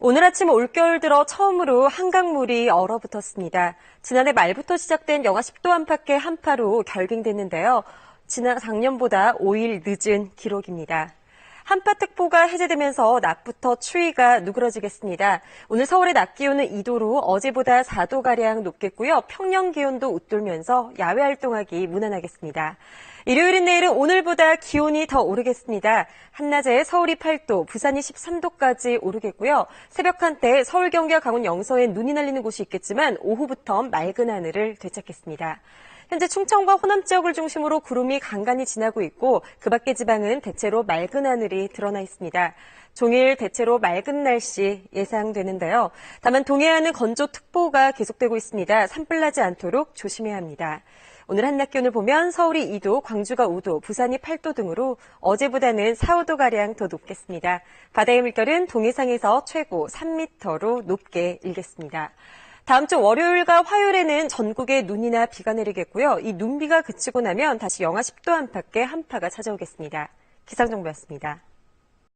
오늘 아침 올겨울 들어 처음으로 한강물이 얼어붙었습니다. 지난해 말부터 시작된 영하 10도 안팎의 한파로 결빙됐는데요. 지난 작년보다 5일 늦은 기록입니다. 한파특보가 해제되면서 낮부터 추위가 누그러지겠습니다. 오늘 서울의 낮 기온은 2도로 어제보다 4도가량 높겠고요. 평년 기온도 웃돌면서 야외 활동하기 무난하겠습니다. 일요일인 내일은 오늘보다 기온이 더 오르겠습니다. 한낮에 서울이 8도, 부산이 13도까지 오르겠고요. 새벽 한때 서울, 경기와 강원 영서에 눈이 날리는 곳이 있겠지만 오후부터 맑은 하늘을 되찾겠습니다. 현재 충청과 호남 지역을 중심으로 구름이 간간히 지나고 있고 그 밖의 지방은 대체로 맑은 하늘이 드러나 있습니다. 종일 대체로 맑은 날씨 예상되는데요. 다만 동해안은 건조특보가 계속되고 있습니다. 산불 나지 않도록 조심해야 합니다. 오늘 한낮 기온을 보면 서울이 2도, 광주가 5도, 부산이 8도 등으로 어제보다는 4, 5도가량 더 높겠습니다. 바다의 물결은 동해상에서 최고 3m로 높게 일겠습니다. 다음 주 월요일과 화요일에는 전국에 눈이나 비가 내리겠고요. 이 눈비가 그치고 나면 다시 영하 10도 안팎의 한파가 찾아오겠습니다. 기상정보였습니다.